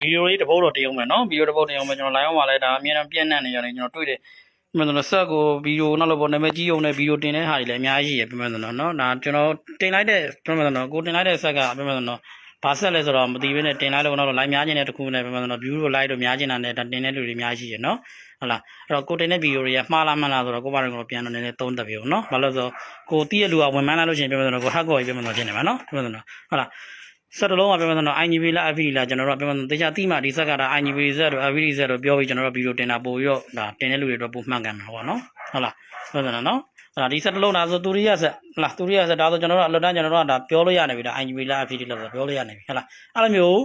ဗီဒီယိုလေးတစ်ပုတ်တော့တင်အောင်မယ်နော်ဗီဒီယိုတစ်ပုတ်တင်အောင်မယ်ကျွန်တော် live မှာလည်းဒါအများအားပြန့်နှံ့နေရတယ်ကျွန်တော်တွေ့တယ်ပြမတော့ဆက်ကိုဗီဒီယိုနောက်လို့ပေါ့နာမည်ကြီးအောင်နဲ့ဗီဒီယိုတင်တဲ့ဟာတွေလည်းအများကြီးရပြမတော့နော်ဒါကျွန်တော်တင်လိုက်တဲ့ပြမတော့ကိုတင်လိုက်တဲ့ဆက်ကပြမတော့ဘာဆက်လဲဆိုတော့မသိဘဲနဲ့တင်လိုက်လို့နောက်တော့ live များခြင်းတဲ့တခုနဲ့ပြမတော့ view တို့ like တို့များခြင်းတာနဲ့ဒါတင်တဲ့လူတွေအများကြီးရနော်ဟုတ်လားအဲ့တော့ကိုတင်တဲ့ဗီဒီယိုတွေကမှားလားမှန်လားဆိုတော့ကိုပါရင်ကိုပြန်တော့နည်းနည်းသုံးသပ်ပြအောင်နော်ဘာလို့လဲဆိုကိုတီးရဲ့လူကဝင်မှန်းလာလို့ရှိရင်ပြမတော့ကိုဟက်ကော်ကြီးပြမတော့ခြင်းနေမှာနော်ပြမတော့ဟုတ်လား ဆက်တလုံးကပြောမှဆိုတော့ IGB လား FV လားကျွန်တော်တို့ကပြောမှဆိုတရားတိမှဒီဆက်ကဒါ IGB ဆက်တို့ FV ဆက်တို့ပြောပြီးကျွန်တော်တို့ဗီဒီယိုတင်တာပို့ပြီးတော့ဒါတင်တဲ့လူတွေတော့ပို့မှန်ကန်မှာပေါ့နော်ဟုတ်လားပြောမှနော်အဲ့ဒါဒီဆက်တလုံးဒါဆိုတူရိယဆက်ဟုတ်လားတူရိယဆက်ဒါဆိုကျွန်တော်တို့အလွတ်တန်းကျွန်တော်တို့ကဒါပြောလို့ရနေပြီဒါ IGB လား FV လားဆိုပြောလို့ရနေပြီဟုတ်လားအဲ့လိုမျိုး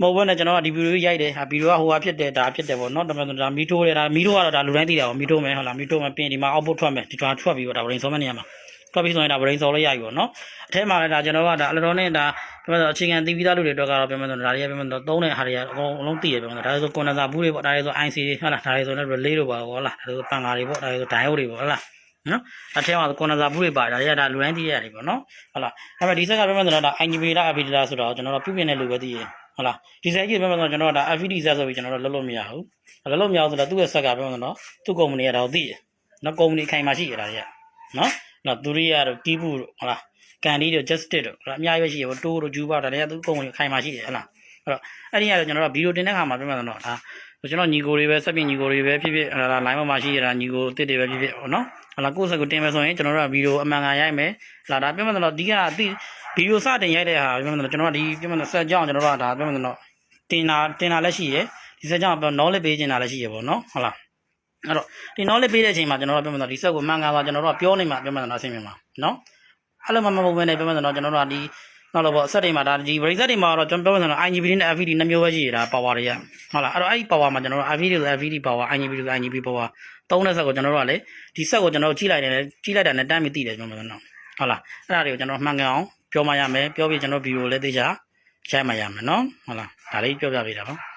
မဟုတ်ဘဲနဲ့ကျွန်တော်ကဒီဗီဒီယိုရိုက်တယ်ဟာဗီဒီယိုကဟိုဟာဖြစ်တယ်ဒါဖြစ်တယ်ပေါ့နော်ဒါမှမဟုတ်ဒါမီတိုးတယ်ဒါမီတိုးကတော့ဒါလူတိုင်းသိတာပေါ့မီတိုးမယ်ဟုတ်လားမီတိုးမယ်ပြင်ဒီမှာ output ထွက်မယ်ဒီမှာထွက်ပြီးတော့ဒါ brain ဆောမနေရမှာ ထွက်ပြီးဆိုရင်ဒါ brain ဆောလို့ရပြီပေါ့နော်အထဲမှာလည်းဒါကျွန်တော်ကဒါအလွန်နဲ့ဒါပြောမှဆိုအခြေခံသိပြီးသားလူတွေတော့ကတော့ပြောမှဆိုဒါတွေကပြောမှဆိုသုံးတဲ့ဟာတွေကအကုန်လုံးသိရပြောမှဆိုဒါဆိုကွန်ဒန်ဆာဘူးတွေပေါ့ဒါတွေဆို IC တွေဟုတ်လားဒါတွေဆိုလည်း relay တို့ပါဟုတ်လားဒါဆိုပန်ကာတွေပေါ့ဒါတွေဆို diode တွေပေါ့ဟုတ်လားနော်အထဲမှာကွန်ဒန်ဆာဘူးတွေပါဒါတွေကဒါလူတိုင်းသိရတယ်ပေါ့နော်ဟုတ်လားဒါပေမဲ့ဒီဆက်ကပြောမှဆိုတော့ဒါ IGB လား FVD လားဆိုတော့ကျွန်တော်တို့ပြုပြင်တဲ့လူပဲသိရဟုတ်လားဒီဆက်ကြီးပြောမှဆိုတော့ကျွန်တော်တို့ဒါ FVD ဆက်ဆိုပြီးကျွန်တော်တို့လုပ်လို့မရဘူးလုပ်လို့မရဘူးဆိုတော့သူ့ရဲ့ဆက်ကပြောမှဆိုတော့သူ့ကုမ္ပဏီကဒါကိုသိရနော်ကုမ္ပဏီအခိုင်မှာရှိရတာတွေကနော် နော်သူရိယတို့ကီးဘူးတို့ဟုတ်လားကန်ဒီတို့ justice တို့ဟုတ်လားအများကြီးပဲရှိရပေါ့တိုးတို့ဂျူပါဒါတွေကသူကုမ္ပဏီခိုင်မှာရှိတယ်ဟုတ်လားအဲ့တော့အဲ့ဒီကတော့ကျွန်တော်တို့ဗီဒီယိုတင်တဲ့ခါမှာပြောမှတော့ဒါကျွန်တော်ညီကိုတွေပဲစက်ပြင်ညီကိုတွေပဲဖြစ်ဖြစ်ဟာ line မှာရှိရတာညီကိုတစ်တွေပဲဖြစ်ဖြစ်ဟုတ်နော်ဟုတ်လားကိုယ့်စက်ကိုတင်မယ်ဆိုရင်ကျွန်တော်တို့ကဗီဒီယိုအမှန်ကန်ရိုက်မယ်လာဒါပြောမှတော့ဒီကအတိဗီဒီယိုစတင်ရိုက်တဲ့ဟာပြောမှတော့ကျွန်တော်ကဒီပြောမှတော့ဆက်ကြောင်းကျွန်တော်တို့ကဒါပြောမှတော့တင်တာတင်တာလည်းရှိရဒီဆက်ကြောင်းပြော knowledge ပေးချင်တာလည်းရှိရပေါ့နော်ဟုတ်လား အဲ့တော့ဒီ knowledge ပေးတဲ့အချိန်မှာကျွန်တော်တို့ပြောမှတော့ဒီဆက်ကိုမှန်ကန်သွားကျွန်တော်တို့ကပြောနေမှာပြောမှတော့အဆင်ပြေမှာနော်အဲ့လိုမှမဟုတ်ဘဲနဲ့ပြောမှဆိုတော့ကျွန်တော်တို့ကဒီနောက်တော့ပေါ့ဆက်တွေမှာဒါဒီ break set တွေမှာတော့ကျွန်တော်ပြောမှဆိုတော့ IGB နဲ့ FVD နှစ်မျိုးပဲရှိရတာ power တွေကဟုတ်လားအဲ့တော့အဲ့ဒီ power မှာကျွန်တော်တို့ FVD ဆို FVD power IGB ဆို IGB power သုံးတဲ့ဆက်ကိုကျွန်တော်တို့ကလေဒီဆက်ကိုကျွန်တော်တို့ကြီးလိုက်တယ်လေကြီးလိုက်တာနဲ့တန်းပြီးတည်တယ်ကျွန်တော်ပြောမှဆိုတော့ဟုတ်လားအဲ့ဒါတွေကိုကျွန်တော်မှန်ကန်အောင်ပြောမှရမယ်ပြောပြီးကျွန်တော်ဗီဒီယိုလည်းသိချာရိုက်မှရမယ်နော်ဟုတ်လားဒါလေးပြောပြပေးတာပါ